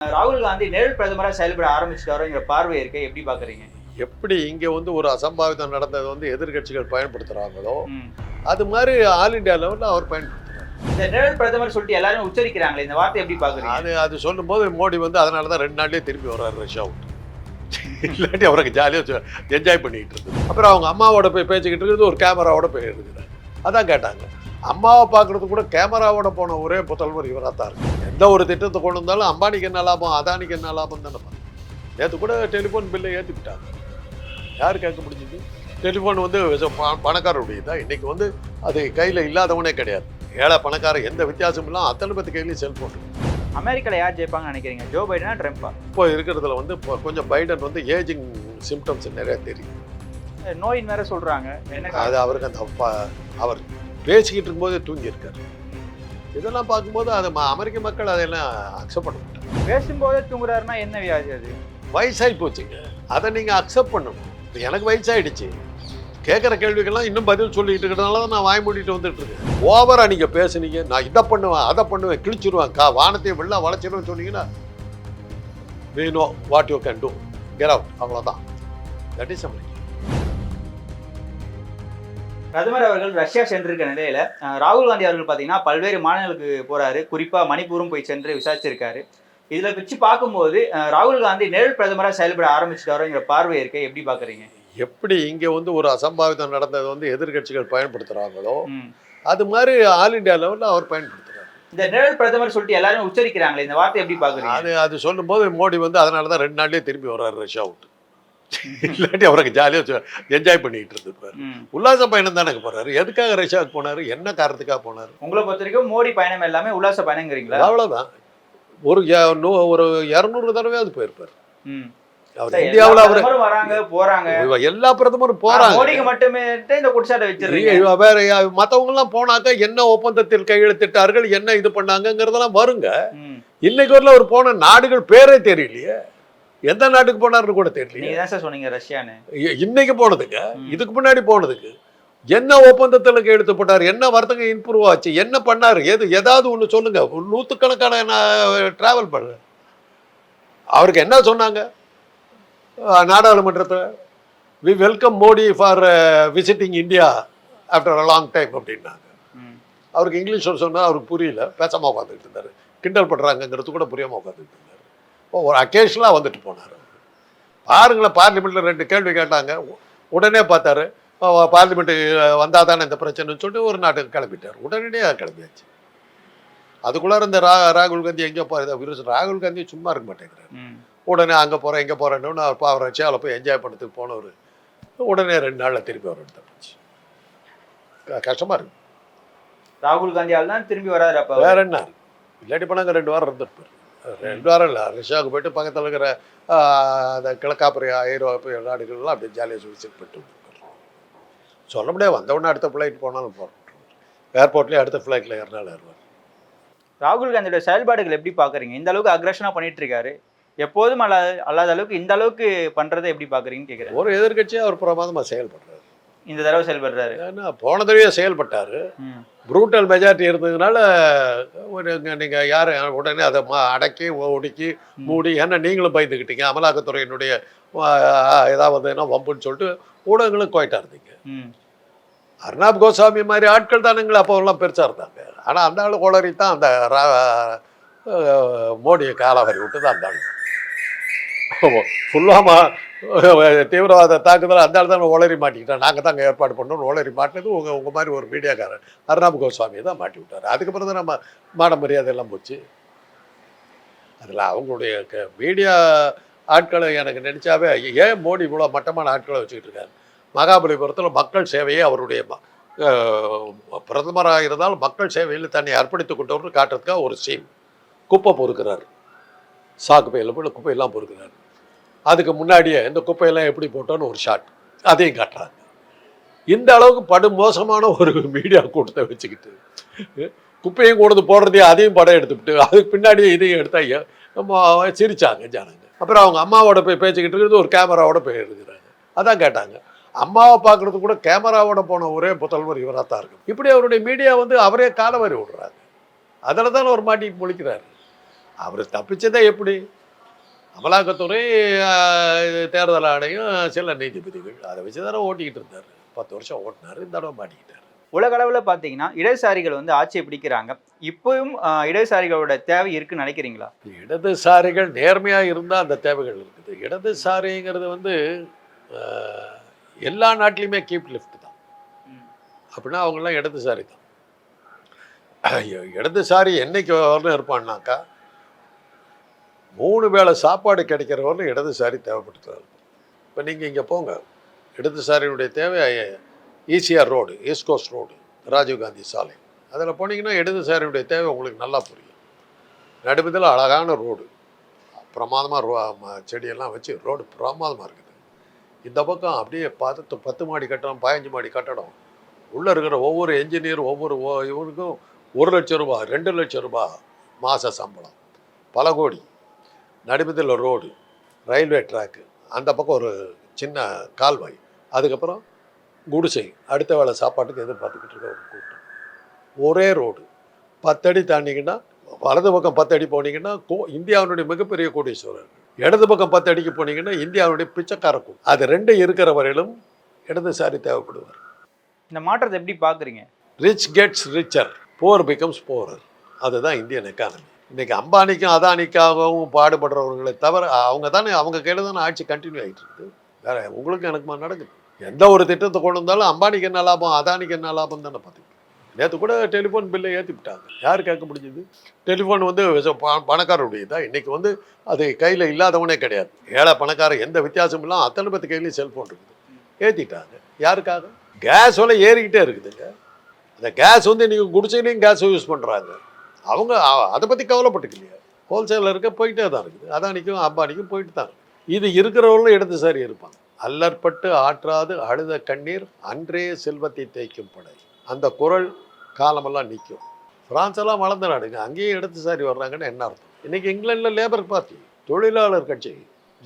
ராகுல் காந்தி நேரு பிரதமரா செயல்பட ஆரம்பிச்சிட்டாரோங்கிற பார்வை இருக்கே எப்படி பாக்குறீங்க எப்படி இங்கே வந்து ஒரு அசம்பாவிதம் நடந்தது வந்து எதிர்க்கட்சிகள் பயன்படுத்துகிறாங்களோ ம். அது மாதிரி ஆல் இந்தியா லெவலில் அவர் பயன்படுத்துறாரு. இந்த பிரதமர் சொல்லிட்டு எல்லாரும் உச்சரிக்கிறாங்களே இந்த வார்த்தை எப்படி பாக்குறீங்க அது அது சொல்லும்போது மோடி வந்து அதனால தான் ரெண்டு நாள்லயே திரும்பி வர்றாரு ரஷ்யா விட்டு. இல்லாட்டி அவருக்கு ஜாலியாக என்ஜாய் பண்ணிக்கிட்டு இருக்கு அப்புறம் அவங்க அம்மாவோட போய் பேசிக்கிட்டு இருக்கிறது ஒரு கேமராவோட போய் எடுக்கிறார் அதான் கேட்டாங்க. அம்மாவை பார்க்கறது கூட கேமராவோட போன ஒரே புதல்வர் இவராக தான் இருக்கு எந்த ஒரு திட்டத்தை கொண்டு வந்தாலும் அம்பானிக்கு என்ன லாபம் அதானிக்கு என்ன லாபம் தானே நேற்று கூட டெலிஃபோன் பில்லை ஏற்றிக்கிட்டாங்க யார் கேட்க முடிஞ்சது? டெலிஃபோன் வந்து ப- பணக்காரருடையதா? இன்னைக்கு வந்து அது கையில் இல்லாதவனே கிடையாது. ஏழை பணக்காரன் எந்த வித்தியாசமும் இல்லாமல் அத்தனை பேத்து கையிலையும் செல்ஃபோன் அமெரிக்கால யார் ஜெயிப்பாங்கன்னு நினைக்கிறீங்க? ஜோ பைடனா ட்ரம்ப்பா? இப்போ இருக்கிறதுல வந்து இப்போ கொஞ்சம் பைடன் வந்து ஏஜிங் சிம்டம்ஸ் நிறைய தெரியும் நோயின் வேற காரணம்? அது அவருக்கு அந்த அவர் பேசிக்கிட்டு இருக்கும்போதே தூங்கியிருக்காரு. இதெல்லாம் பார்க்கும்போது அது அமெரிக்க மக்கள் அதெல்லாம் அக்செப்ட் பண்ண மாட்டாங்க. பேசும்போதே தூங்குறாருன்னா என்ன வியாதி அது? வயசாகி போச்சுங்க அதை நீங்கள் அக்செப்ட் பண்ணணும். இப்போ எனக்கு வயசாயிடுச்சு. கேட்குற கேள்விக்கெல்லாம் இன்னும் பதில் சொல்லிட்டு இருக்கிறதுனால தான் நான் வாய் மூடிட்டு வந்துட்டு இருக்கேன் ஓவராக நீங்கள் பேசுனீங்க. நான் இதை பண்ணுவேன் அதை பண்ணுவேன் கிழிச்சிருவேன் கா வானத்தையும் வெள்ளா வளைச்சிருவேன் சொன்னீங்கன்னா know what you can do get out அவ்வளோதான் தட் இஸ் அமெரிக்கா பிரதமர் அவர்கள் ரஷ்யா சென்றிருக்க நிலையில ராகுல் காந்தி அவர்கள் பாத்தீங்கன்னா பல்வேறு மாநிலங்களுக்கு போறாரு. குறிப்பா மணிப்பூரும் போய் சென்று விசாரிச்சிருக்காரு. இதுல வச்சு பார்க்கும்போது ராகுல் காந்தி நேரு பிரதமரா செயல்பட ஆரம்பிச்சிட்டாரோங்கிற பார்வை இருக்கே. எப்படி பாக்குறீங்க? எப்படி இங்கே வந்து ஒரு அசம்பாவிதம் நடந்தது வந்து எதிர்க்கட்சிகள் பயன்படுத்துகிறாங்களோ. அது மாதிரி ஆல் இந்தியா லெவலில் அவர் பயன்படுத்துறாரு. இந்த நேரு பிரதமர் சொல்லிட்டு எல்லாரும் உச்சரிக்கிறாங்களே இந்த வார்த்தை எப்படி பாக்குறீங்க? அது அது சொல்லும்போது மோடி வந்து அதனால தான் ரெண்டு நாள்லயே திரும்பி வர்றாரு ரஷ்யா விட்டு இல்லாட்டி அவருக்கு ஜாலியாக என்ஜாய் பண்ணிக்கிட்டு இருந்திருப்பாரு. உல்லாச பயணம் தானே போறாரு? எதுக்காக ரஷ்யாவுக்கு போனாரு? என்ன காரணத்துக்காக போனாரு? உங்களை பொறுத்த வரைக்கும் மோடி பயணம் எல்லாமே உல்லாச பயணங்கிறீங்களா? அவ்வளவுதான். ஒரு ஒரு இரநூறு தடவையாவது போயிருப்பாரு. அவர் இந்தியாவில் அவர் வராங்க போறாங்க. எல்லா பிரதமரும் போறாங்க. மோடிக்கு மட்டுமே இந்த குடிச்சாட்டை வச்சிருக்கீங்க வேற மத்தவங்க எல்லாம் போனாக்க என்ன ஒப்பந்தத்தில் கையெழுத்திட்டார்கள் என்ன இது பண்ணாங்கங்கிறதெல்லாம் வருங்க. இன்னைக்கு வரல அவர் போன நாடுகள் பேரே தெரியலையே. எந்த நாட்டுக்கு போனாருன்னு கூட தெரியலையே. நீங்க தான் சார் சொன்னீங்க ரஷ்யான்னு. இன்னைக்கு போனதுங்க. இதுக்கு முன்னாடி போனதுக்கு. என்ன ஒப்பந்தத்தில் கையெழுத்து போட்டார்? என்ன வர்த்தகம் இம்ப்ரூவ் ஆச்சு? என்ன பண்ணாரு? எது ஏதாவது ஒன்று சொல்லுங்க. நூற்றுக்கணக்கான டிராவல் பண்ண. அவருக்கு என்ன சொன்னாங்க? நாடாளுமன்றத்தில் we welcome Modi for visiting India after a long time அப்படின்னாங்க. அவருக்கு இங்கிலீஷ் சொன்னால் அவருக்கு புரியல. பேசாம உட்காந்துக்கிட்டு இருந்தார். கிண்டல் பண்ணுறாங்கங்கிறது கூட புரியாமல் உட்காந்துக்கிட்டு இருந்தார். ஒரு அக்கேஷனலாக வந்துட்டு போனார். பாருங்களேன் பார்லிமெண்ட்டில் ரெண்டு கேள்வி கேட்டாங்க. உடனே பார்த்தாரு பார்லிமெண்ட்டு வந்தால் தானே இந்த பிரச்சனைன்னு சொல்லிட்டு ஒரு நாட்டுக்கு கிளம்பிட்டார். உடனடியாக கிளம்பியாச்சு. அதுக்குள்ளார இந்த ரா ராகுல் காந்தி எங்கே போகிறது ராகுல் காந்தி சும்மா இருக்க மாட்டேங்கிறார். உடனே அங்கே போகிறேன் இங்கே போகிறேன்னு அவர் அவர் ரஷ்யாவில் போய் என்ஜாய் பண்ணுறதுக்கு போனவர். உடனே ரெண்டு நாளில் திருப்பி வரணும் தப்பிச்சு கஷ்டமாக இருக்கு. ராகுல் காந்தியால் தான் திரும்பி அப்ப வேற என்ன இல்லாட்டி போனாங்க ரெண்டு வாரம் இருந்திருப்பார். ரெண்டு வாரம் இல்லை ரஷ்யாவுக்கு போயிட்டு பக்கத்தில் இருக்கிற அந்த கிழக்காப்பிரிய ஐரோப்பிய நாடுகள்லாம் அப்படியே ஜாலியாக விசிட் பண்ணிட்டு வந்திருப்பார். சொல்ல முடியாது வந்தவுடனே அடுத்த ஃப்ளைட் போனாலும் போகிறோம் ஏர்போர்ட்லேயே அடுத்த ஃப்ளைட்டில் ஏறினாலும் ஏறுவார் ராகுல் காந்தியோட செயல்பாடுகள் எப்படி பாக்குறீங்க இந்த அளவுக்கு அக்ரஷனா பண்ணிட்டு இருக்காரு. எப்போதும் அல்லாத அல்லாத அளவுக்கு இந்த அளவுக்கு பண்றதை எப்படி பாக்குறீங்கன்னு கேக்குறேன். ஒரு எதிர்க்கட்சியாக அவர் பிரமாதமாக செயல்படுறாரு. இந்த தடவை செயல்படுறாரு. ஏன்னா போன தடவையே செயல்பட்டார். ப்ரூட்டல் மெஜாரிட்டி இருந்ததுனால ஒரு நீங்கள் யார் உடனே அதை அடக்கி ஒடுக்கி மூடி ஏன்னா நீங்களும் பயந்துக்கிட்டீங்க அமலாக்கத்துறையினுடைய ஏதாவது என்ன வம்புன்னு சொல்லிட்டு ஊடகங்களும் கோயிட்டா இருந்தீங்க ம். அர்னாப் கோசாமி மாதிரி ஆட்கள் தானுங்களே அப்போல்லாம் பெருசாக இருந்தாங்க. ஆனால் அந்த ஆள் கோளறி தான் அந்த ரா- மோடியை காலாவரி விட்டு தான் அந்த ஆள் ஃபுல்லாமா தீவிரவாத தாக்குதல் அந்த ஆள் தான் உளறி மாட்டிக்கிட்டோம். நாங்கள் தாங்க ஏற்பாடு பண்ணோம் உளறி மாட்டினது உங்கள் உங்கள் மாதிரி ஒரு மீடியாக்காரர் அருணாம கோஸ்வாமி தான் மாட்டி விட்டார். அதுக்கப்புறம் தான் நம்ம மான மரியாதை எல்லாம் போச்சு. அதில் அவங்களுடைய மீடியா ஆட்களை எனக்கு நினச்சாவே ஏன் மோடி இவ்வளோ மட்டமான ஆட்களை வச்சுக்கிட்டு இருக்காரு? மகாபலிபுரத்தில் மக்கள் சேவையே அவருடைய ம- பிரதமராக இருந்தால் மக்கள் சேவையில் தன்னை அர்ப்பணித்துக் கொண்டவர்னு காட்டுறதுக்காக ஒரு சீன் குப்பை பொறுக்கிறார். சாக்கு பையில் போய் குப்பையெல்லாம் பொறுக்கிறார். அதுக்கு முன்னாடியே இந்த குப்பையெல்லாம் எப்படி போட்டோன்னு ஒரு ஷாட் அதையும் காட்டுறாங்க. இந்த அளவுக்கு படு மோசமான ஒரு மீடியா கூட்டத்தை வச்சுக்கிட்டு குப்பையும் கொண்டு போடுறதையும் அதையும் படம் எடுத்துக்கிட்டு அதுக்கு பின்னாடியே இதையும் எடுத்தா நம்ம சிரிச்சாங்க ஜனங்க. அப்புறம் அவங்க அம்மாவோட போய் பேசிக்கிட்டு இருக்கிறது ஒரு கேமராவோட போய் எடுக்கிறாங்க அதான் கேட்டாங்க. அம்மாவை பார்க்கறது கூட கேமராவோட போன ஒரே புத்தல்வர் இவராக தான் இருக்கும். இப்படி அவருடைய மீடியா வந்து அவரே காலவரி விடுறாங்க அதில் தான் அவர் மாட்டிக்கு முழிக்கிறாரு. அவர் தப்பிச்சதே எப்படி? அமலாக்கத்துறை தேர்தல் ஆணையம் சில நீதிபதிகள் அதை வச்சு தானே ஓட்டிக்கிட்டு இருந்தார். பத்து வருஷம் ஓட்டினார் இந்த தடவை மாட்டிக்கிட்டார். உலக அளவில் பார்த்தீங்கன்னா இடதுசாரிகள் வந்து ஆட்சியை பிடிக்கிறாங்க. இப்பவும் ஆஹ், இடதுசாரிகளோட தேவை இருக்குன்னு நினைக்கிறீங்களா? இடதுசாரிகள் நேர்மையாக இருந்தால் அந்த தேவைகள் இருக்குது. இடதுசாரிங்கிறது வந்து எல்லா நாட்டிலையுமே கீப் லிஃப்ட் தான். அப்படின்னா அவங்கெல்லாம் இடதுசாரி தான். ஐயோ, இடதுசாரி என்னைக்கு வரணும் இருப்பான்னாக்கா மூணு வேளை சாப்பாடு கிடைக்கிறவரையும் இடதுசாரி தேவைப்படுத்துறாரு இப்போ நீங்கள் இங்கே போங்க. இடதுசாரியினுடைய தேவை ECR road east coast road Rajiv Gandhi சாலை. அதில் போனீங்கன்னா இடதுசாரியுடைய தேவை உங்களுக்கு நல்லா புரியும். நடுமதில் அழகான ரோடு. பிரமாதமாக ரோ ம- செடியெல்லாம் வச்சு ரோடு பிரமாதமாக இருக்குது. இந்த பக்கம் அப்படியே பார்த்து பத்து மாடி கட்டடம் பதினஞ்சு மாடி கட்டடம் உள்ளே இருக்கிற ஒவ்வொரு என்ஜினியர் ஒவ்வொரு ஓ- இவனுக்கும் ஒரு லட்சம் ரூபா ரெண்டு லட்சம் ரூபாய் மாத சம்பளம். பல கோடி. நடுமதில் ரோடு ரயில்வே ட்ராக்கு அந்த பக்கம் ஒரு சின்ன கால்வாய் அதுக்கப்புறம் குடிசை அடுத்த வேளை சாப்பாட்டுக்கு எதிர்பார்த்துக்கிட்டு இருக்க ஒரு கூட்டம். ஒரே ரோடு. பத்தடி தாண்டிங்கன்னா வலது பக்கம் பத்து அடி போனீங்கன்னா கோ இந்தியாவினுடைய மிகப்பெரிய கோடீஸ்வரர். இடது பக்கம் பத்து அடிக்கு போனீங்கன்னா இந்தியாவுடைய பிச்சைக்கார கூட்டம் அது ரெண்டு இருக்கிற வரையிலும் இடதுசாரி தேவைப்படுவார். இந்த மாற்றத்தை எப்படி பார்க்குறீங்க? Rich gets richer poor becomes poorer அதுதான் இந்தியன் எக்கானமி இன்னைக்கு அம்பானிக்கும் அதானிக்காகவும் பாடுபடுறவர்களை தவிர அவங்க தானே அவங்க கையில் தானே ஆட்சி கண்டினியூ ஆகிட்டு இருக்குது வேற உங்களுக்கு எனக்குமா நடக்குது. எந்த ஒரு திட்டத்தை கொண்டு வந்தாலும் அம்பானிக்கு என்ன லாபம் அதானிக்கு என்ன லாபம் தானே பார்த்துக்கிட்டு நேற்று கூட டெலிஃபோன் பில்லை ஏற்றி விட்டாங்க. யார் கேட்க முடிஞ்சது? டெலிஃபோன் வந்து பணக்காரருடையதா? இன்றைக்கி வந்து அது கையில் இல்லாதவனே கிடையாது. ஏழை பணக்காரன் எந்த வித்தியாசமும் இல்லாமல் அத்தனை பத்து கையிலையும் செல்ஃபோன் இருக்குது. ஏற்றிட்டாங்க யாருக்காக? கேஸ் விலை ஏறிக்கிட்டே இருக்குதுங்க. அந்த கேஸ் வந்து நீங்கள் குடிசையிலையும் கேஸ் யூஸ் பண்ணுறாங்க அவங்க அதை பற்றி கவலைப்பட்டுக்கலையா ஹோல்சேலருக்கு போயிட்டே தான் இருக்குது. அதானிக்கும் அம்பானிக்கும் போயிட்டு தான் இது இருக்கிறவங்களும் இடது இருப்பாங்க. அல்லற்பட்டு ஆற்றாது அழுத கண்ணீர் அன்றே செல்வத்தை தேய்க்கும் படை. அந்த குரல் காலமெல்லாம் நிற்கும் ஃப்ரான்ஸெல்லாம் வளர்ந்த நாடுங்க. அங்கேயும் இடதுசாரி வர்றாங்கன்னு என்ன அர்த்தம்? இன்றைக்கி இங்கிலாண்டில் லேபர் பார்ட்டி தொழிலாளர் கட்சி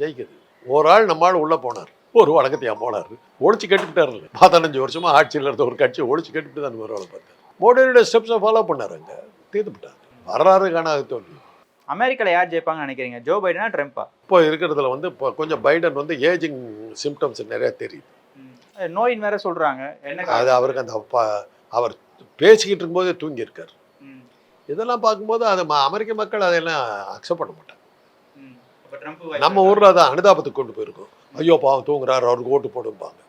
ஜெயிக்குது. ஒரு ஆள் நம்மால் உள்ளே போனார். ஒரு வழக்கத்தையா போனார் ஒழிச்சு கட்டுக்கிட்டாருல்ல பதினஞ்சு வருஷமாக ஆட்சியில் இருந்த ஒரு கட்சி ஒழிச்சு கட்டுக்கிட்டு தான் வருவாள் பார்த்தார். மோடியோட ஸ்டெப்ஸை ஃபாலோ பண்ணாருங்க தீர்த்துப்பிட்டாங்க வரலாறு காணாத தோல்வி. அமெரிக்காவில் யார் ஜெயிப்பாங்கன்னு நினைக்கிறீங்க? ஜோ பைடனா ட்ரம்ப்பா? இப்போ இருக்கிறதுல வந்து இப்போ கொஞ்சம் பைடன் வந்து ஏஜிங் சிம்டம்ஸ் நிறைய தெரியுது. நோயின் வேற சொல்றாங்க. என்ன அது அவருக்கு அந்த அவர் பேசிக்கிட்டு இருக்கும்போதே தூங்கியிருக்கார். இதெல்லாம் பார்க்கும்போது அது அமெரிக்க மக்கள் அதையெல்லாம் அக்செப்ட் பண்ண மாட்டாங்க. நம்ம ஊரில் அதை அனுதாபத்துக்கு கொண்டு போயிருக்கோம். ஐயோ பாவம் தூங்குறாரு அவருக்கு ஓட்டு போடும்பாங்க.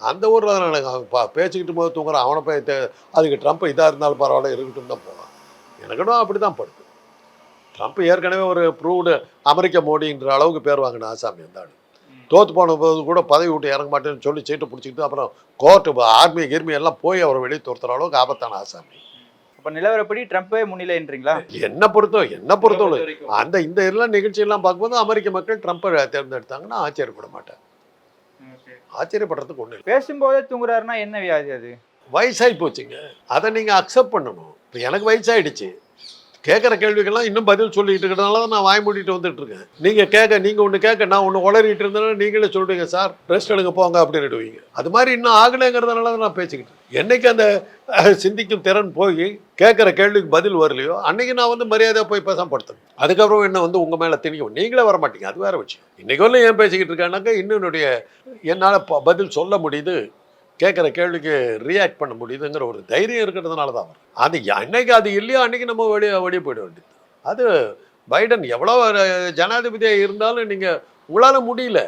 அந்த ஊரில் அவன் பா பேசிக்கிட்டு போது தூங்குறான் அவனை போய் அதுக்கு ட்ரம்ப் இதாக இருந்தாலும் பரவாயில்ல இருக்கட்டும் தான் போவான் எனக்கடும் அப்படி தான் படுது. ட்ரம்ப் ஏற்கனவே ஒரு ப்ரூவ்டு அமெரிக்க மோடின்ற அளவுக்கு பேர் வாங்கின ஆசாமி அந்த ஆளு. தோத்து போன போது கூட பதவி விட்டு இறங்க மாட்டேன்னு சொல்லி சீட்டு பிடிச்சிக்கிட்டு அப்புறம் கோர்ட்டு ஆர்மி கிர்மி எல்லாம் போய் அவரை வெளியே துரத்துற அளவுக்கு ஆபத்தான ஆசாமி. அப்ப நிலவரப்படி ட்ரம்ப்பே முன்னிலைன்றீங்களா என்ன பொறுத்தோ என்ன பொறுத்தவரை. அந்த இந்த எல்லாம் நிகழ்ச்சியெல்லாம் பார்க்கும்போது அமெரிக்க மக்கள் ட்ரம்ப்பை தேர்ந்தெடுத்தாங்கன்னா ஆச்சரியப்பட மாட்டேன். ஆச்சரியப்படுறதுக்கு இல்லை. பேசும்போதே தூங்குறாருன்னா என்ன வியாதி அது? வயசாகி போச்சுங்க. அதை நீங்கள் அக்செப்ட் பண்ணணும். இப்போ எனக்கு வயசாயிடுச்சு. கேட்குற கேள்விக்கெல்லாம் இன்னும் பதில் சொல்லிட்டு இருக்கிறதுனால தான் நான் வாய் மூடிட்டு வந்துட்டு இருக்கேன். நீங்கள் கேட்க நீங்கள் ஒன்று கேட்க நான் ஒன்று உளறிட்டு இருந்தேன்னா நீங்களே சொல்றீங்க சார் ரெஸ்ட் எடுங்க போங்க அப்படின்னுடுவீங்க அது மாதிரி இன்னும் ஆகலைங்கிறதுனால தான் நான் பேசிக்கிட்டு என்னைக்கு அந்த சிந்திக்கும் திறன் போய் கேட்குற கேள்விக்கு பதில் வரலையோ அன்னைக்கு நான் வந்து மரியாதையாக போய் பேசாம படுத்தணும் அதுக்கப்புறம் என்ன வந்து உங்கள் மேலே திணிக்கும் நீங்களே வர மாட்டீங்க அது வேற விஷயம். இன்னைக்கு வரலும் ஏன் பேசிக்கிட்டு இருக்கேன்னாக்கா இன்னும் என்னுடைய என்னால் பதில் சொல்ல முடியுது. கேட்குற கேள்விக்கு ரியாக்ட் பண்ண முடியுதுங்கிற ஒரு தைரியம் இருக்கிறதுனால தான் வரும் அது அன்னைக்கு அது இல்லையோ அன்னைக்கு நம்ம வெளியே வெளியே போயிட வேண்டியது. அது பைடன் எவ்வளோ ஜனாதிபதியாக இருந்தாலும் நீங்கள் உங்களால் முடியல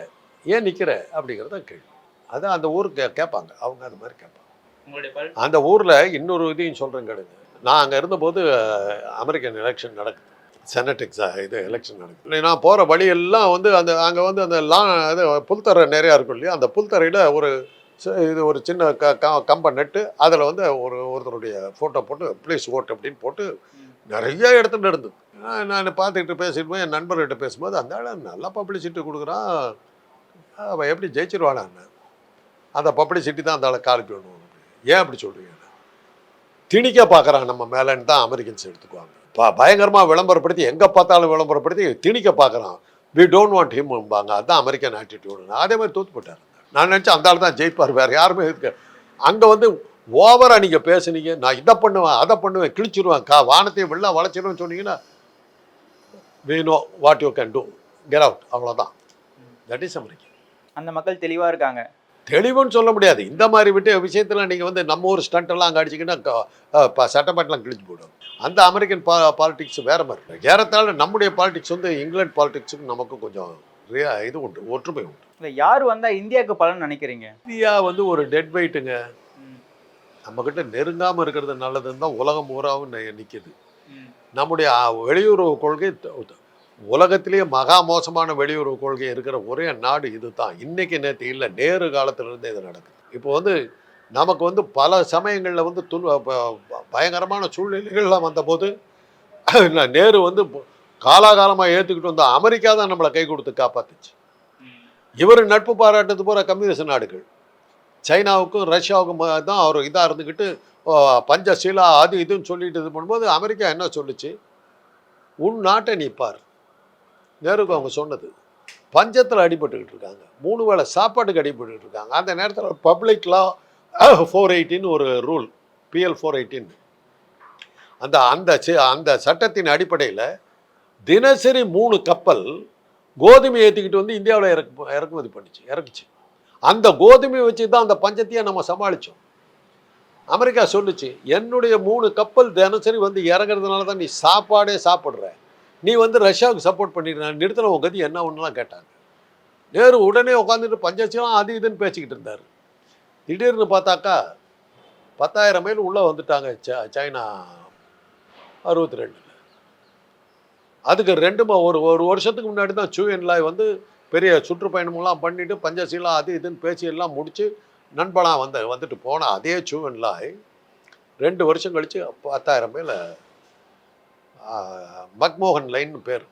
ஏன் நிற்கிற அப்படிங்கிறத கேள்வி அது அந்த ஊருக்கு கேட்பாங்க. அவங்க அது மாதிரி கேட்பாங்க. அந்த ஊரில் இன்னொரு இதையும் சொல்கிறேன் கேளுங்க. நான் அங்கே இருந்தபோது அமெரிக்கன் எலெக்ஷன் நடக்குது. செனட் எக்ஸா இது எலெக்ஷன் நடக்குது. நான் போகிற வழியெல்லாம் வந்து அந்த அங்கே வந்து அந்த லா இது புல்தரை நிறையா இருக்கும் இல்லையா? அந்த புல்தரையில் ஒரு இது ஒரு சின்ன க க- கம்பை நட்டு. அதில் வந்து ஒரு ஒருத்தருடைய ஃபோட்டோ போட்டு ப்ளீஸ் ஓட் அப்படின்னு போட்டு நிறைய இடத்துல இருந்தது நான் பார்த்துக்கிட்டு பேசிட்டு போய் என் நண்பர்கிட்ட பேசும்போது அந்த ஆள் நல்லா பப்ளிசிட்டி கொடுக்குறான். அவன் எப்படி ஜெயிச்சிருவானான்னு அந்த பப்ளிசிட்டி தான் அந்த ஆளை காலிப்பி பண்ணுவோம் ஏன் அப்படி சொல்கிறீங்க திணிக்க பார்க்குறான் நம்ம மேலேன்னு தான் அமெரிக்கன்ஸ் எடுத்துக்குவாங்க. ப பயங்கரமாக விளம்பரப்படுத்தி எங்கே பார்த்தாலும் விளம்பரப்படுத்தி திணிக்க பார்க்குறான். வி டோன்ட் வாண்ட் ஹிம்பாங்க அதுதான் அமெரிக்கன் ஆட்டிடியூடு அதே மாதிரி தோத்து போட்டார். நான் நினச்சேன் அந்த ஆள் தான் ஜெயிப்பார். வேறு யாருமே இருக்க அங்கே வந்து ஓவராக நீங்கள் பேசுனீங்க. நான் இதை பண்ணுவேன் அதை பண்ணுவேன் கிழிச்சிருவேன் கா வானத்தையும் வெள்ளம் வளைச்சிருவேன் சொன்னீங்கன்னா know what you can do get out அவ்வளோதான் தட் இஸ் அமெரிக்கா அந்த மக்கள் தெளிவா இருக்காங்க. தெளிவுன்னு சொல்ல முடியாது. இந்த மாதிரி விட்டு விஷயத்தில் நீங்கள் வந்து நம்ம ஊர் ஸ்டண்ட் எல்லாம் அங்கே அடிச்சிங்கன்னா சட்டமன்றலாம் கிழிச்சு போடும் அந்த அமெரிக்கன் பா பாலிடிக்ஸ் வேற மாதிரி. ஏறத்தாழ நம்முடைய பாலிடிக்ஸ் வந்து இங்கிலாந்து பாலிடிக்ஸுக்கு நமக்கு கொஞ்சம் இது உண்டு ஒற்றுமை உண்டு. இல்ல யார் வந்தா இந்தியாவுக்கு பலன் நினைக்கிறீங்க? இந்தியா வந்து ஒரு டெட் வெயிட்டுங்க நம்மக்கிட்ட நெருங்காமல் இருக்கிறது நல்லதுன்னு தான் உலகம் பூராவும் நி- நிக்குது. நம்முடைய வெளியுறவு கொள்கை உலகத்திலேயே மகா மோசமான வெளியுறவு கொள்கை இருக்கிற ஒரே நாடு இதுதான். இன்னைக்கு நேற்று இல்லை நேரு காலத்திலிருந்தே இது நடக்குது. இப்போ வந்து நமக்கு வந்து பல சமயங்களில் வந்து துன் ப- பயங்கரமான சூழ்நிலைகள்லாம் வந்தபோது நேரு வந்து காலாகாலமாக ஏற்றுக்கிட்டு வந்த அமெரிக்கா தான் நம்மளை கை கொடுத்து காப்பாத்துச்சு. இவர் நட்பு பாராட்டது பூரா கம்யூனிஸ்ட் நாடுகள். சைனாவுக்கும் ரஷ்யாவுக்கும் தான் அவர் இதாக இருந்துக்கிட்டு ஓ, பஞ்சசீலா அது இதுன்னு சொல்லிட்டு இது பண்ணும்போது அமெரிக்கா என்ன சொல்லுச்சு? உன் நாட்டை நீ பார். நேருக்கு அவங்க சொன்னது. பஞ்சத்தில் அடிபட்டுக்கிட்டு இருக்காங்க. மூணு வேளை சாப்பாட்டுக்கு அடிபட்டுக்கிட்டு இருக்காங்க. அந்த நேரத்தில் பப்ளிக் லா ஃபோர் எயிட்டின்னு ஒரு ரூல் பிஎல் ஃபோர் எயிட்டின்னு அந்த அந்த அந்த சட்டத்தின் அடிப்படையில் தினசரி மூணு கப்பல் கோதுமை ஏற்றிக்கிட்டு வந்து இந்தியாவில் இறக்கு இறக்குமதி பண்ணிச்சு இறக்குச்சு. அந்த கோதுமையை வச்சு தான் அந்த பஞ்சத்தையே நம்ம சமாளித்தோம் அமெரிக்கா சொல்லுச்சு என்னுடைய மூணு கப்பல் தினசரி வந்து இறங்குறதுனால தான் நீ சாப்பாடே சாப்பிட்ற. நீ வந்து ரஷ்யாவுக்கு சப்போர்ட் பண்ணிடுற. நிறுத்தின உன் கதி என்ன ஒன்றுலாம் கேட்டாங்க. நேரு உடனே உட்காந்துட்டு பஞ்சசீலம் அது இதுன்னு பேசிக்கிட்டு இருந்தார். திடீர்னு பார்த்தாக்கா பத்தாயிரம் மைல் உள்ளே வந்துட்டாங்க ச சைனா அறுபத்தி ரெண்டு. அதுக்கு ரெண்டு ஒரு ஒரு வருஷத்துக்கு முன்னாடி தான் சூயன்லாய் வந்து பெரிய சுற்றுப்பயணமெல்லாம் பண்ணிட்டு பஞ்சசீலம் அது இதுன்னு பேசி எல்லாம் முடிச்சு நண்பனாக வந்த வந்துட்டு போன அதே சூவன்லாய் ரெண்டு வருஷம் கழிச்சு பத்தாயிரம் மேல மக்மோகன் லைன்னு பேர்.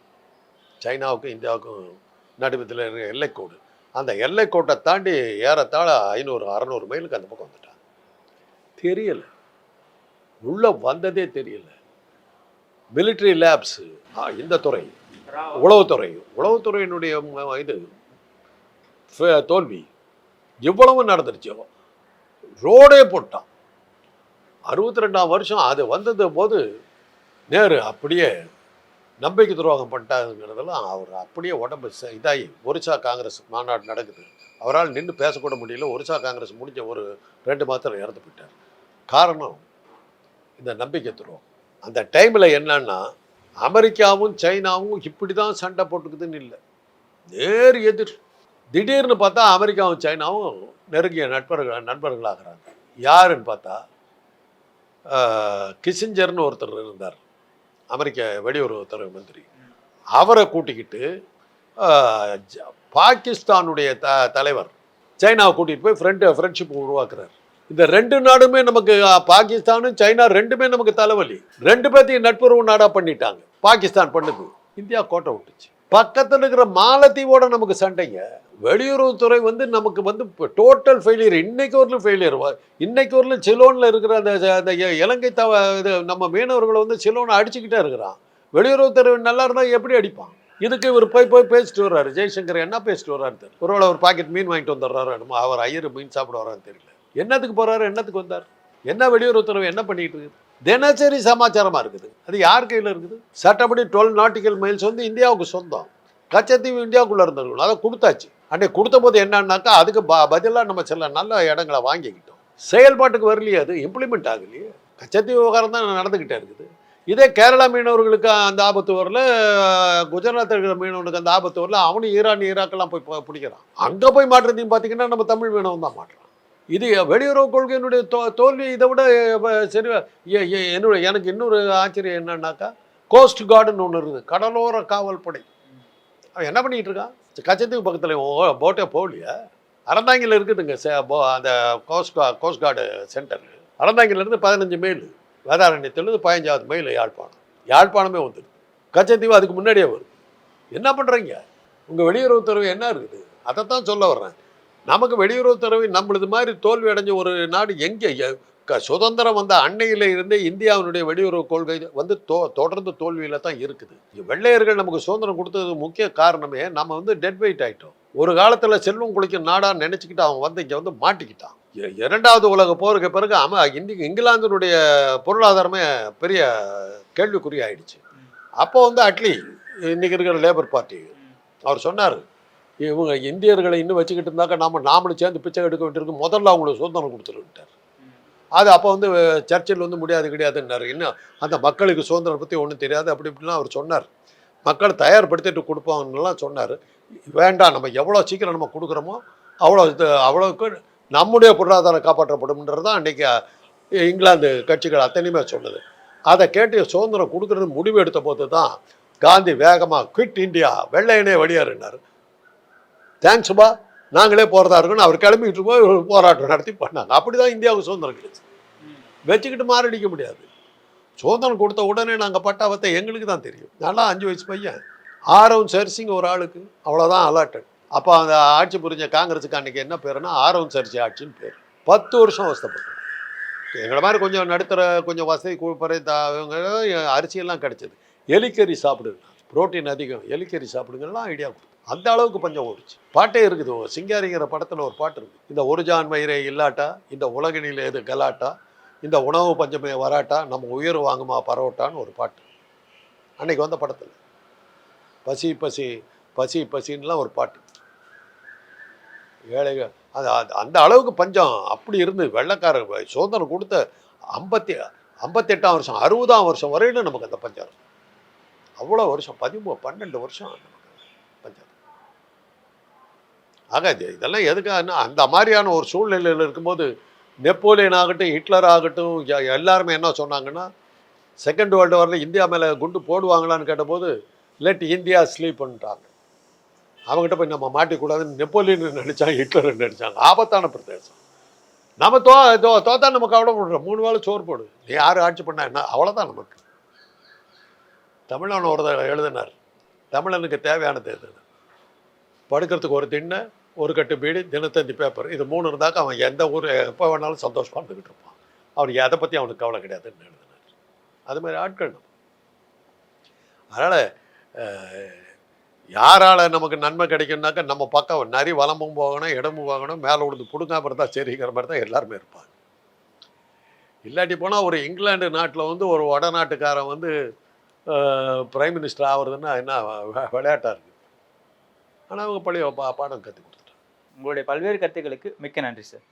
சைனாவுக்கும் இந்தியாவுக்கும் நடுவத்தில் இருக்கிற எல்லைக்கோடு. அந்த எல்லைக்கோட்டை தாண்டி ஏறத்தாழ ஐநூறு அறநூறு மைலுக்கு அந்த பக்கம் வந்துட்டாங்க தெரியல. உள்ள வந்ததே தெரியல. மிலிட்ரி லேப்ஸ் இந்த துறை. உளவுத்துறை உளவுத்துறையினுடைய இது தோல்வி. இவ்வளவு நடந்துருச்சு? ரோடே போட்டான். அறுபத்தி ரெண்டாம் வருஷம் அது வந்தது போது நேரு அப்படியே நம்பிக்கை துரோகம் பண்ணிட்டாங்கிறதெல்லாம் அவர் அப்படியே உடம்பு ச- இதாகி ஒரிசா காங்கிரஸ் மாநாடு நடக்குது. அவரால் நின்று பேசக்கூட முடியல. ஒரிசா காங்கிரஸ் முடிஞ்ச ஒரு ரெண்டு மாதத்தில் இறந்து போயிட்டார். காரணம் இந்த நம்பிக்கை துரோகம். அந்த டைமில் என்னன்னா அமெரிக்காவும் சைனாவும் இப்படி தான் சண்டை போட்டுக்குதுன்னு இல்லை. நேர் எதிர். திடீர்னு பார்த்தா அமெரிக்காவும் சைனாவும் நெருங்கிய நண்பர்கள் நண்பர்களாகிறாங்க. யாருன்னு பார்த்தா கிசிஞ்சர்னு ஒருத்தர் இருந்தார். அமெரிக்க வெளியுறவுத்துறை மந்திரி. அவரை கூட்டிக்கிட்டு ஜ- பாகிஸ்தானுடைய த தலைவர் சைனாவை கூட்டிகிட்டு போய் ஃப்ரெண்டு ஃப்ரெண்ட்ஷிப் உருவாக்குறார். இந்த ரெண்டு நாடுமே நமக்கு பாகிஸ்தானும் சைனா ரெண்டுமே நமக்கு தலைவலி. ரெண்டு பேர்த்தையும் நட்புறவு நாடாக பண்ணிட்டாங்க. பாகிஸ்தான் பண்ணுது. இந்தியா கோட்டை விட்டுச்சு. பக்கத்தில் இருக்கிற மாலத்தீவோட நமக்கு சண்டைங்க. வெளியுறவுத்துறை வந்து நமக்கு வந்து டோட்டல் ஃபெயிலியர் இன்னைக்கு வரலும் ஃபெயிலியர் இன்னைக்கு வரலும் சிலோனில் இருக்கிற அந்த அந்த இலங்கை தவ இது நம்ம மீனவர்களை வந்து சிலோனை அடிச்சுக்கிட்டே இருக்கிறான். வெளியுறவுத்துறை நல்லா இருந்தால் எப்படி அடிப்பான்? இதுக்கு இவர் போய் போய் பேசிட்டு வர்றாரு. ஜெய்சங்கர் என்ன பேசிட்டு வர்றாரு தெரியல. ஒருவேளை ஒரு பாக்கெட் மீன் வாங்கிட்டு வந்துடுறாரு என்னமோ. அவர் ஐயர் மீன் சாப்பிட வர்றான்னு தெரியல. என்னத்துக்கு போகிறாரு என்னத்துக்கு வந்தார்? என்ன வெளியுறவுத்துறை என்ன பண்ணிகிட்டு இருக்குது? தினசரி சமாச்சாரமாக இருக்குது. அது யார் கையில் இருக்குது? சட்டப்படி டுவெல் நாட்டிக்கல் மைல்ஸ் வந்து இந்தியாவுக்கு சொந்தம். கச்சத்தீவு இந்தியாவுக்குள்ளே இருந்திருக்கணும் அதை கொடுத்தாச்சு. அன்னைக்கு கொடுத்த போது என்னன்னாக்கா அதுக்கு ப பதிலாக நம்ம சில நல்ல இடங்களை வாங்கிக்கிட்டோம். செயல்பாட்டுக்கு வரலையே அது? இம்ப்ளிமெண்ட் ஆகலையே. கச்சத்தீவு விவகாரம் தான் நடந்துக்கிட்டே இருக்குது. இதே கேரளா மீனவர்களுக்கு அந்த ஆபத்து வரல குஜராத் இருக்கிற மீனவனுக்கு அந்த ஆபத்து வரல அவனும் ஈரான் ஈராக்கெல்லாம் போய் பிடிக்கிறான். அங்கே போய் மாட்டுறதையும் பார்த்தீங்கன்னா நம்ம தமிழ் மீனவன் தான் மாட்டுறான். இது வெளியுறவு கொள்கையினுடைய தோ தோல்வி இதை விட சரி என்னுடைய எனக்கு இன்னொரு ஆச்சரியம் என்னன்னாக்கா கோஸ்ட் கார்டுன்னு ஒன்று இருக்குது கடலோர காவல் படை அவன் என்ன பண்ணிட்டு இருக்கான்? கச்சத்தீவு பக்கத்தில் போட்டே போகலையா? அறந்தாங்கியில் இருக்குதுங்க சே- போ- அந்த கோஸ்ட் கா கோஸ்ட் கார்டு சென்டர் அறந்தாங்கிலேருந்து பதினஞ்சு மைல் வேதாரண்யத்துலேருந்து பதினஞ்சாவது மைல் யாழ்ப்பாணம். யாழ்ப்பாணமே வந்துடுது கச்சத்தீவு அதுக்கு முன்னாடியே வருது. என்ன பண்ணுறீங்க உங்கள் வெளியுறவுத்துறை என்ன இருக்குது? அதைத்தான் சொல்ல வர்றேன். நமக்கு வெளியுறவுத்துறை நம்மளது மாதிரி தோல்வி அடைஞ்ச ஒரு நாடு எங்கே? க- சுதந்திரம் வந்த அன்னையில இருந்தே இந்தியாவினுடைய வெளியுறவு கொள்கை வந்து தோ தொடர்ந்து தோல்வியில தான் இருக்குது. வெள்ளையர்கள் நமக்கு சுதந்திரம் கொடுத்தது முக்கிய காரணமே நம்ம வந்து டெட் வெயிட் ஆகிட்டோம் ஒரு காலத்தில் செல்வம் குளிக்கும் நாடாக நினச்சிக்கிட்டு அவன் வந்து இங்கே வந்து மாட்டிக்கிட்டான். இரண்டாவது உலக போருக்கு பிறகு அம இன்னைக்கு இங்கிலாந்தினுடைய பொருளாதாரமே பெரிய கேள்விக்குறி ஆயிடுச்சு. அப்போ வந்து அட்லி இன்னைக்கு இருக்கிற லேபர் பார்ட்டி அவர் சொன்னார் இவங்க இந்தியர்களை இன்னும் வச்சுக்கிட்டு இருந்தாக்க நாம் நாமளும் சேர்ந்து பிச்சை எடுக்க வேண்டியிருக்கு. முதல்ல அவங்களுக்கு சுதந்திரம் கொடுத்துருக்கிட்டார் அது அப்போ வந்து சர்ச்சில் வந்து முடியாது கிடையாதுன்னாரு. இன்னும் அந்த மக்களுக்கு சுதந்திரம் பற்றி ஒன்றும் தெரியாது. அப்படி இப்படிலாம் அவர் சொன்னார். மக்கள் தயார்படுத்திட்டு கொடுப்பாங்கன்னுலாம் சொன்னார். வேண்டாம் நம்ம எவ்வளோ சீக்கிரம் நம்ம கொடுக்குறோமோ அவ்வளோ இது அவ்வளோக்கு நம்முடைய பொருளாதாரம் காப்பாற்றப்படும்ன்றது தான் அன்றைக்கி இங்கிலாந்து கட்சிகள் அத்தனையுமே சொன்னது. அதை கேட்டு சுதந்திரம் கொடுக்குறது முடிவு எடுத்த போது தான் காந்தி வேகமாக குவிட் இந்தியா வெள்ளையனே வெளியேறினார். தேங்க்ஸ்பா நாங்களே போகிறதா இருக்கணும். அவர் கிளம்பிக்கிட்டு போய் போராட்டம் நடத்தி பண்ணாங்க. அப்படி தான் இந்தியாவுக்கு சுதந்திரம் கிடைச்சி. வச்சுக்கிட்டு மாரடிக்க முடியாது. சுதந்திரம் கொடுத்த உடனே நாங்கள் பட்டாபத்தை எங்களுக்கு தான் தெரியும். நல்லா அஞ்சு வயசு பையன். ஆரவன் சரிசிங் ஒரு ஆளுக்கு. அவ்வளோதான் அலாட்டட். அப்போ அந்த ஆட்சி புரிஞ்ச காங்கிரஸுக்கு அன்றைக்கி என்ன பேருனா ஆரவன் சரிசி ஆட்சின்னு பேர். பத்து வருஷம் அவஸ்தப்பட்டோம். எங்களை மாதிரி கொஞ்சம் நடுத்தர கொஞ்சம் வசதி குறைந்தவங்க அரிசியெல்லாம் கிடச்சிது. எலிக்கறி சாப்பிடுங்க. புரோட்டீன் அதிகம். எலிக்கறி சாப்பிடுங்கலாம் ஐடியா கொடுத்து அந்த அளவுக்கு பஞ்சம் ஓடுச்சு. பாட்டே இருக்குது. சிங்காரிங்கிற படத்தில் ஒரு பாட்டு இருக்குது இந்த ஒரு ஜான் மயிரே இல்லாட்டா இந்த உலகினில் எது கலாட்டா இந்த உணவு பஞ்சமே வராட்டா நம்ம உயிர் வாங்குமா பரவட்டான்னு ஒரு பாட்டு. அன்னைக்கு வந்த படத்தில். பசி பசி பசி பசின்னுலாம் ஒரு பாட்டு. ஏழைகள் அது அது- அந்த அளவுக்கு பஞ்சம். அப்படி இருந்து வெள்ளக்காரர் சுதந்திரம் கொடுத்த ஐம்பத்தி ஐம்பத்தெட்டாம் வருஷம் அறுபதாம் வருஷம் வரையிலும் நமக்கு அந்த பஞ்சம் இருக்கும் அவ்வளோ வருஷம் பதிமூணு பன்னெண்டு வருஷம் நமக்கு பஞ்சம் ஆக இதெல்லாம் எதுக்காகனா அந்த மாதிரியான ஒரு சூழ்நிலையில் இருக்கும்போது நெப்போலியன் ஆகட்டும் ஹிட்லர் ஆகட்டும் எல்லாருமே என்ன சொன்னாங்கன்னா செகண்ட் வேர்ல்டு வாரில் இந்தியா மேலே குண்டு போடுவாங்களான்னு கேட்டபோது லெட் இந்தியா ஸ்லீப்ன்ட்டாங்க அவங்ககிட்ட போய் நம்ம மாட்டிக்கூடாதுன்னு நெப்போலியன் நடிச்சாங்க ஹிட்லர் நடிச்சாங்க ஆபத்தான பிரதேசம். நம்ம தோ தோ தோத்தா நம்ம கவலைப்படுறோம் மூணு வேளை சோறு போடு. நீ யார் ஆட்சி பண்ணா என்ன? அவ்வளோதான் நமக்கு. தமிழன் ஒருத்தர் எழுதினார் தமிழனுக்கு தேவையானது எது? படுக்கிறதுக்கு ஒரு திண்ணை ஒரு கட்டு பீடி தினத்தந்தி பேப்பர் இது மூணு இருந்தாக்க அவன் எந்த ஊர் எப்போ வேணாலும் சந்தோஷமாக இருந்துக்கிட்டு இருப்பான். அவனுக்கு எதை பற்றி அவனுக்கு கவலை கிடையாதுன்னு எழுதினார். அது மாதிரி ஆட்கள் நம்ம. அதனால் யாரால் நமக்கு நன்மை கிடைக்கும்னாக்க நம்ம பக்கம் நரி வளமும் போகணும் இடமும் போகணும் மேலே விழுந்து பிடுங்காம இருந்தால் சரிங்கிற மாதிரி தான் எல்லாருமே இருப்பாங்க. இல்லாட்டி போனால் ஒரு இங்கிலாந்து நாட்டில் வந்து ஒரு வடநாட்டுக்காரன் வந்து பிரைம் மினிஸ்டர் ஆகுறதுன்னா என்ன விளையாட்டாக இருக்குது ஆனால் அவங்க பழைய பா பாடம் கற்றுக் கொடுத்தாங்க உங்களுடைய பல்வேறு கருத்துக்களுக்கு மிக்க நன்றி சார்